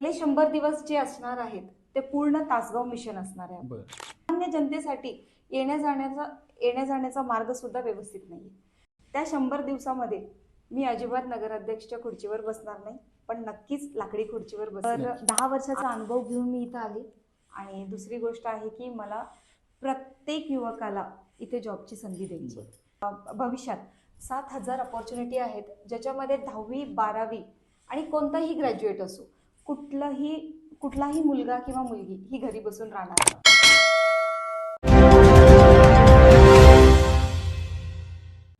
आपले शंभर दिवस जे असणार आहेत ते पूर्ण तासगाव मिशन असणार आहे. सामान्य जनतेसाठी येण्या जाण्याचा येण्या जाण्याचा मार्ग सुद्धा व्यवस्थित नाही त्या शंभर दिवसामध्ये मी अजिबात नगराध्यक्षच्या खुर्चीवर बसणार नाही पण नक्कीच लाकडी खुर्चीवर तर दहा वर्षाचा अनुभव घेऊन मी इथं आले. आणि दुसरी गोष्ट आहे की मला प्रत्येक युवकाला इथे जॉबची संधी द्यायची भविष्यात सात हजार अपॉर्च्युनिटी आहेत ज्याच्यामध्ये दहावी बारावी आणि कोणताही ग्रॅज्युएट असो कुठलाही कुठलाही मुलगा किंवा मुलगी ही घरी बसून राहणार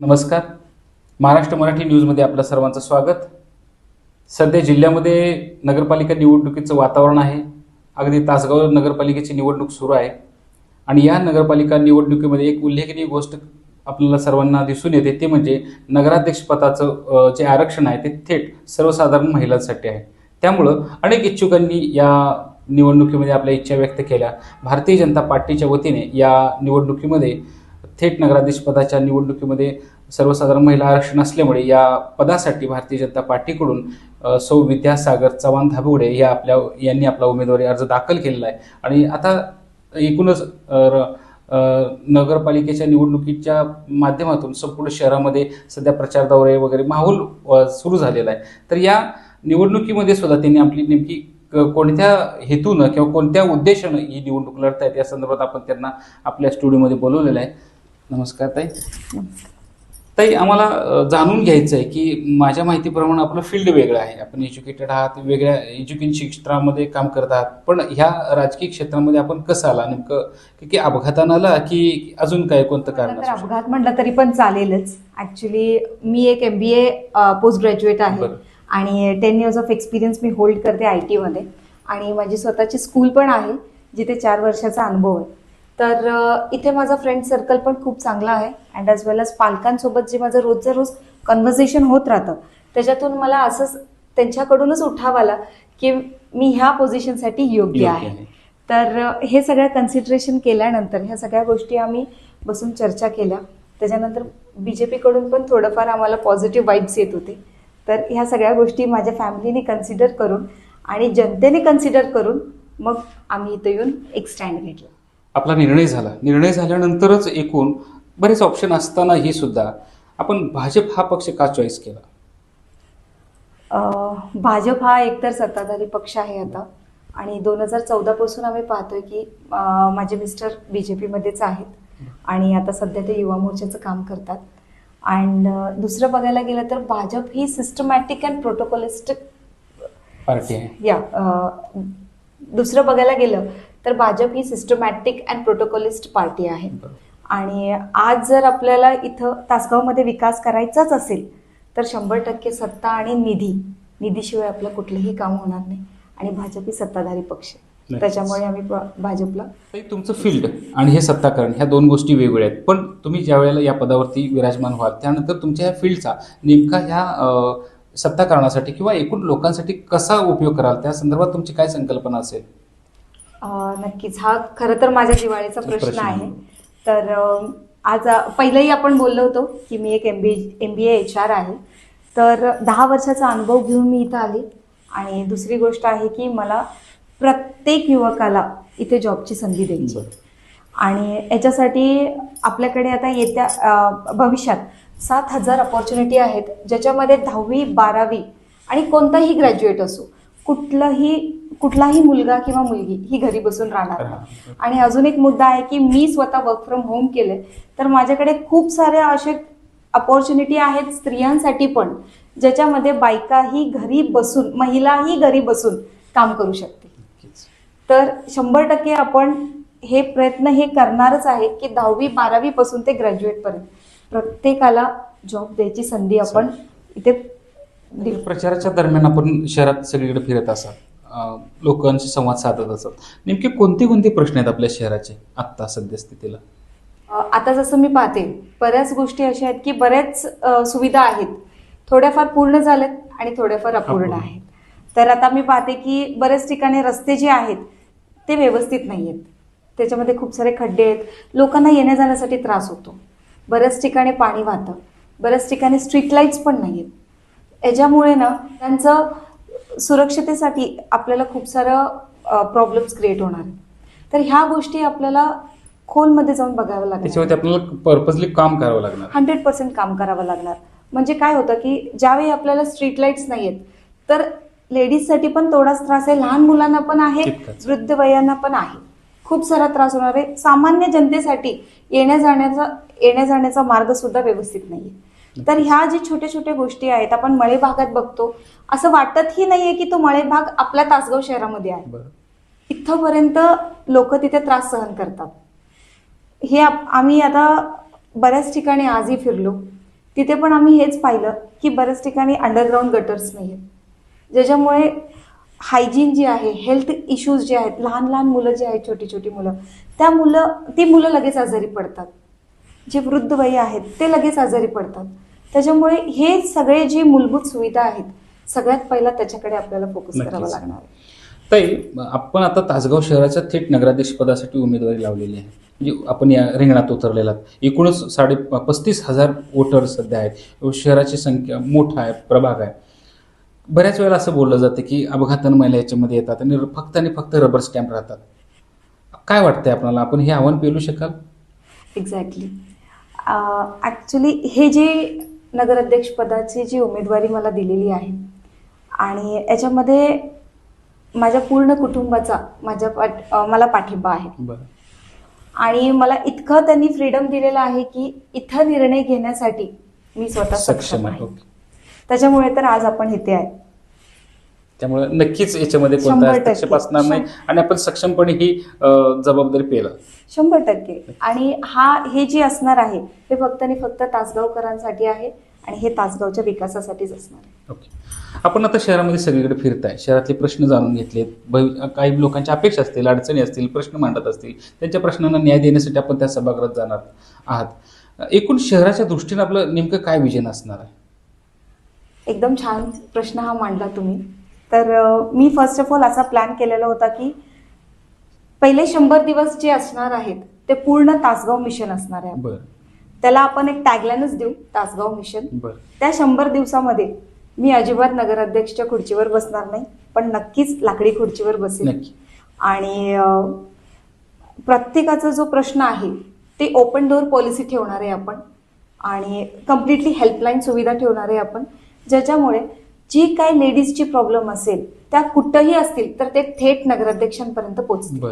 नमस्कार. महाराष्ट्र मराठी न्यूजमध्ये आपलं सर्वांचं स्वागत. सध्या जिल्ह्यामध्ये नगरपालिका निवडणुकीचं वातावरण आहे. अगदी तासगाव नगरपालिकेची निवडणूक सुरू आहे. आणि या नगरपालिका निवडणुकीमध्ये एक उल्लेखनीय गोष्ट आपल्याला सर्वांना दिसून येते ते म्हणजे नगराध्यक्षपदाचं जे आरक्षण आहे ते थेट सर्वसाधारण महिलांसाठी आहे. त्यामुळं अनेक इच्छुकांनी या निवडणुकीमध्ये आपल्या इच्छा व्यक्त केल्या. भारतीय जनता पार्टीच्या वतीने या निवडणुकीमध्ये थेट नगराधीशपदाच्या निवडणुकीमध्ये सर्वसाधारण महिला आरक्षण असल्यामुळे या पदासाठी भारतीय जनता पार्टीकडून सौ विद्यासागर चव्हाण धाबुडे या आपल्या यांनी आपला उमेदवारी अर्ज दाखल केलेला आहे. आणि आता एकूणच नगरपालिकेच्या निवडणुकीच्या माध्यमातून संपूर्ण शहरामध्ये सध्या प्रचार दौरे वगैरे माहोल सुरू झालेला आहे. तर या निवडणुकीमध्ये सुद्धा त्यांनी आपली नेमकी कोणत्या हेतूनं किंवा कोणत्या उद्देशानं ही निवडणूक लढतायत या संदर्भात आपण त्यांना आपल्या स्टुडिओमध्ये बोलवलेलं आहे. नमस्कार ताई. ताई आम्हाला जाणून घ्यायचं आहे की माझ्या माहितीप्रमाणे आपलं फील्ड वेगळं आहे. आपण एज्युकेटेड आहात वेगळ्या एज्युकेशन क्षेत्रामध्ये काम करत आहात. पण ह्या राजकीय क्षेत्रामध्ये आपण कसं आला? नेमकं की- अपघातानं आला की अजून काय कोणतं कारण? अपघात म्हटलं तरी पण चालेलच. ऍक्च्युली मी एक M B A post graduate आहे. आणि टेन इयर्स ऑफ एक्सपिरियन्स मी होल्ड करते आय टीमध्ये आणि माझी स्वतःची स्कूल पण आहे जिथे चार वर्षाचा अनुभव आहे. तर इथे माझा फ्रेंड सर्कल पण खूप चांगला आहे. अँड ॲज वेल एज पालकांसोबत जे माझं रोजचं रोज कन्व्हर्सेशन होत राहतं त्याच्यातून मला असंच त्यांच्याकडूनच उठाव आला की मी ह्या पोझिशनसाठी योग्य योग्य आहे. तर हे सगळं कन्सिडरेशन केल्यानंतर ह्या सगळ्या गोष्टी आम्ही बसून चर्चा केल्या. त्याच्यानंतर बी जे पीकडून पण थोडंफार आम्हाला पॉझिटिव्ह वाईब्स येत होते. तर ह्या सगळ्या गोष्टी माझ्या फॅमिलीने कन्सिडर करून आणि जनतेने कन्सिडर करून मग आम्ही इथं येऊन एक स्टँड घेतला. आपला निर्णय झाला. निर्णय झाल्यानंतरच एकूण बरेच ऑप्शन असतानाही सुद्धा आपण भाजप हा पक्ष का चॉईस केला? भाजप हा एकतर सत्ताधारी पक्ष आहे आता. आणि दोन हजार चौदापासून आम्ही पाहतोय की माझे मिस्टर बी जे पीमध्येच आहेत. आणि आता सध्या ते युवा मोर्चाचं काम करतात. अँड दुसरं बघायला गेलं तर भाजप ही सिस्टमॅटिक अँड प्रोटोकॉलिस्टिक पार्टी आहे. या दुसरं बघायला गेलं तर भाजप ही सिस्टमॅटिक अँड प्रोटोकॉलिस्ट पार्टी आहे. आणि आज जर आपल्याला इथं तासगावमध्ये विकास करायचाच असेल तर शंभर टक्के सत्ता आणि निधी निधीशिवाय आपलं कुठलंही काम होणार नाही. आणि भाजप ही सत्ताधारी पक्ष. त्याच्यामुळे आम्ही भाजपला तुमचं फील्ड आणि हे सत्ताकरण ह्या दोन गोष्टी वेगवेगळ्या आहेत. पण तुम्ही ज्या वेळेला या पदावरती विराजमान व्हाल त्यानंतर तुमच्या ह्या फील्डचा नेमका ह्या सत्ताकरणासाठी किंवा एकूण लोकांसाठी कसा उपयोग कराल त्या संदर्भात तुमची काय संकल्पना असेल? नक्कीच. हा खरं तर माझ्या जिव्हाळ्याचा प्रश्न आहे. तर आज पहिलंही आपण बोललो होतो की मी एक M B M B H R आहे. तर दहा वर्षाचा अनुभव घेऊन मी इथं आले. आणि दुसरी गोष्ट आहे की मला प्रत्येक युवकाला इथे जॉबची संधी द्यायची. आणि याच्यासाठी आपल्याकडे आता येत्या भविष्यात सात हजार अपॉर्च्युनिटी आहेत ज्याच्यामध्ये दहावी बारावी आणि कोणताही ग्रॅज्युएट असो. कुठलाही कुठलाही मुलगा किंवा मुलगी ही घरी बसून राहणार नाही. आणि अजून एक मुद्दा आहे की मी स्वतः वर्क फ्रॉम होम केले तर माझ्याकडे खूप साऱ्या असे अपॉर्च्युनिटी आहेत स्त्रियांसाठी पण ज्याच्यामध्ये बायकाही घरी बसून महिलाही घरी बसून काम करू शकते. तर शंभर टक्के आपण हे प्रयत्न हे करणारच आहे की दहावी बारावी पासून ते ग्रॅज्युएट पर्यंत. प्रत्येकाला जॉब द्यायची संधी आपण इथे प्रचाराच्या दरम्यान आपण शहरात सगळीकडे फिरत असाल लोकांशी संवाद साधत असाल नेमके कोणते कोणते प्रश्न आहेत आपल्या शहराचे आत्ता सध्या स्थितीला? अ, आता जसं मी पाहते बऱ्याच गोष्टी अशा आहेत की बऱ्याच सुविधा आहेत. थोड्याफार पूर्ण झाल्यात आणि थोड्याफार अपूर्ण अपूर्ण. आहेत. तर आता मी पाहते की बऱ्याच ठिकाणी रस्ते जे आहेत ते व्यवस्थित नाही आहेत. त्याच्यामध्ये खूप सारे खड्डे आहेत. लोकांना येण्या जाण्यासाठी त्रास होतो. बऱ्याच ठिकाणी पाणी वाहतं. बऱ्याच ठिकाणी स्ट्रीट लाईट्स पण नाही आहेत. याच्यामुळे ना त्यांचं सुरक्षतेसाठी आपल्याला खूप सारं प्रॉब्लेम्स क्रिएट होणार. तर ह्या गोष्टी आपल्याला खोलमध्ये जाऊन बघाव्या लागणार. आपल्याला पर्पजली काम करावं लागणार. हंड्रेड पर्सेंट काम करावं लागणार. म्हणजे काय होतं की ज्यावेळी आपल्याला स्ट्रीट लाईट्स नाही आहेत तर लेडीजसाठी पण तेवढाच त्रास आहे. लहान मुलांना पण आहे. वृद्ध वयांना पण आहे. खूप सारा त्रास होणार आहे. सामान्य जनतेसाठी येण्या जाण्याचा येण्या जाण्याचा मार्ग सुद्धा व्यवस्थित नाहीये. तर ह्या जी छोट्या छोट्या गोष्टी आहेत आपण मळे भागात बघतो असं वाटतही नाहीये की तो मळे भाग आपल्या तासगाव शहरामध्ये आहे. बरं. इथंपर्यंत लोक तिथे त्रास सहन करतात. हे आप- आम्ही आता बऱ्याच ठिकाणी आजही फिरलो. तिथे पण आम्ही हेच पाहिलं की बऱ्याच ठिकाणी अंडरग्राऊंड गटर्स नाही आहेत ज्याच्यामुळे हायजीन जी आहे हेल्थ इश्यूज जे आहेत लहान लहान मुलं जी आहेत छोटी छोटी मुलं त्या मुलं ती मुलं लगेच आजारी पडतात. जे वृद्ध वय आहेत ते लगेच आजारी पडतात. त्याच्यामुळे हे सगळे जी मूलभूत सुविधा आहेत सगळ्यात पहिला त्याच्याकडे आपल्याला फोकस. करावा लागणार आहे. ताई आपण आता तासगाव शहराच्या थेट नगराध्यक्ष पदासाठी उमेदवारी लावलेली आहे. म्हणजे आपण या रिंगणात उतरलेला. एकूणच साडे पस्तीस हजार वोटर सध्या आहेत. शहराची संख्या मोठा आहे प्रभाग आहे. बऱ्याच वेळेला असं बोललं जातं की अपघातानं महिला याच्यामध्ये येतात आणि फक्त आणि फक्त रबर स्टॅम्प राहतात. काय वाटतंय आपल्याला? आपण हे आव्हान पेलू शकाल? एक्झॅक्टली ॲक्च्युली हे जे नगराध्यक्ष पदाची जी उमेदवारी मला दिलेली आहे आणि याच्यामध्ये माझ्या पूर्ण कुटुंबाचा माझ्या पाठ मला पाठिंबा आहे. आणि मला इतकं त्यांनी फ्रीडम दिलेलं आहे की इथं निर्णय घेण्यासाठी मी स्वतः सक्षम आहे. त्याच्यामुळे तर आज आपण इथे आहे. त्यामुळे नक्कीच याच्यामध्ये कोणता शंभर टक्के. हस्तक्षेप असणार नाही आणि आपण सक्षमपणे ही अं, जबाबदारी पेला शंभर टक्के. आणि हा हे जे असणार आहे हे फक्त आणि फक्त तासगावकरांसाठी आहे आणि हे तासगावच्या विकासासाठीच असणार आहे. ओके. आपण आता शहरामध्ये सगळीकडे फिरताय. शहरातले प्रश्न जाणून घेतलेत. भवि- काही लोकांच्या अपेक्षा असतील अडचणी असतील प्रश्न मांडत असतील त्यांच्या प्रश्नांना न्याय देण्यासाठी आपण त्या सभागृहात जाणार आहात. एकूण शहराच्या दृष्टीने आपलं नेमकं काय विजन असणार आहे? एकदम छान प्रश्न हा मांडला तुम्ही. तर मी फर्स्ट ऑफ ऑल असा प्लॅन केलेला होता की पहिले शंभर दिवस जे असणार आहेत ते पूर्ण तासगाव मिशन असणार आहे. त्याला आपण एक टॅगलाईनच देऊ तासगाव मिशन त्या शंभर दिवसामध्ये मी अजिबात नगराध्यक्षच्या खुर्चीवर बसणार नाही पण नक्कीच लाकडी खुर्चीवर बसेल. आणि प्रत्येकाचा जो प्रश्न आहे ते ओपन डोअर पॉलिसी ठेवणार आहे आपण आणि कम्प्लिटली हेल्पलाईन सुविधा ठेवणार आहे आपण ज्याच्यामुळे जी काही लेडीजची प्रॉब्लेम असेल त्या कुठंही असतील तर ते थेट नगराध्यक्षांपर्यंत पोहोचतील.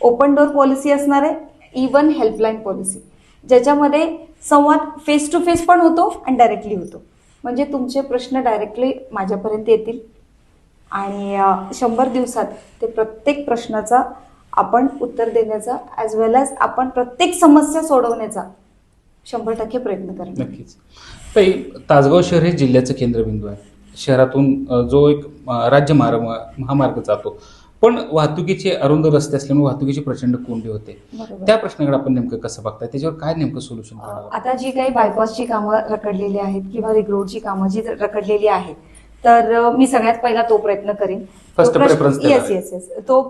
ओपन डोअर पॉलिसी असणार आहे इवन हेल्पलाईन पॉलिसी ज्याच्यामध्ये संवाद फेस टू फेस पण होतो आणि डायरेक्टली होतो. म्हणजे तुमचे प्रश्न डायरेक्टली माझ्यापर्यंत येतील. आणि शंभर दिवसात ते प्रत्येक प्रश्नाचा आपण उत्तर देण्याचा ॲज वेल एज आपण प्रत्येक समस्या सोडवण्याचा शंभर टक्के प्रयत्न करणार. नक्कीच. तासगाव शहर हे जिल्ह्याचं केंद्रबिंदू आहे. शहरातून जो एक राज्य मार्ग महामार्ग जातो. पण वाहतुकीचे अरुंद रस्ते असल्यामुळे वाहतुकीची प्रचंड कोंडी होते. त्या प्रश्नाकडे आपण नेमकं कसं बघताय? त्याच्यावर काय नेमकं सोल्युशन आता जी काही बायपासची कामं रखडलेली आहेत किंवा रिंग रोडची कामं जी रखडलेली आहेत तर मी सगळ्यात पहिला तो प्रयत्न करेन. येस येस येस तो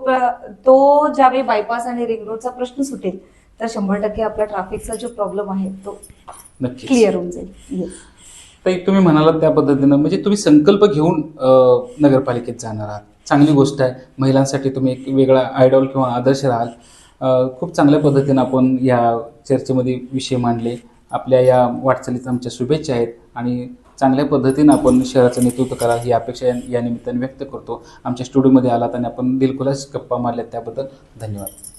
तो ज्यावेळी बायपास आणि रिंग रोडचा प्रश्न सुटेल तर शंभर टक्के आपला ट्रॅफिकचा जो प्रॉब्लेम आहे तो नक्की क्लिअर होऊन जाईल. येस ताई तुम्ही म्हणालात त्या पद्धतीनं म्हणजे तुम्ही संकल्प घेऊन नगरपालिकेत जाणार आहात. चांगली गोष्ट आहे. महिलांसाठी तुम्ही एक वेगळा आयडॉल किंवा आदर्श राहाल. खूप चांगल्या पद्धतीनं आपण या चर्चेमध्ये विषय मांडले. आपल्या या वाटचालीत आमच्या शुभेच्छा आहेत आणि चांगल्या पद्धतीनं आपण शहराचं नेतृत्व करा ही अपेक्षा या- या निमित्ताने व्यक्त करतो. आमच्या स्टुडिओमध्ये आलात आणि आपण दिलखुलास गप्पा मारल्यात त्याबद्दल धन्यवाद.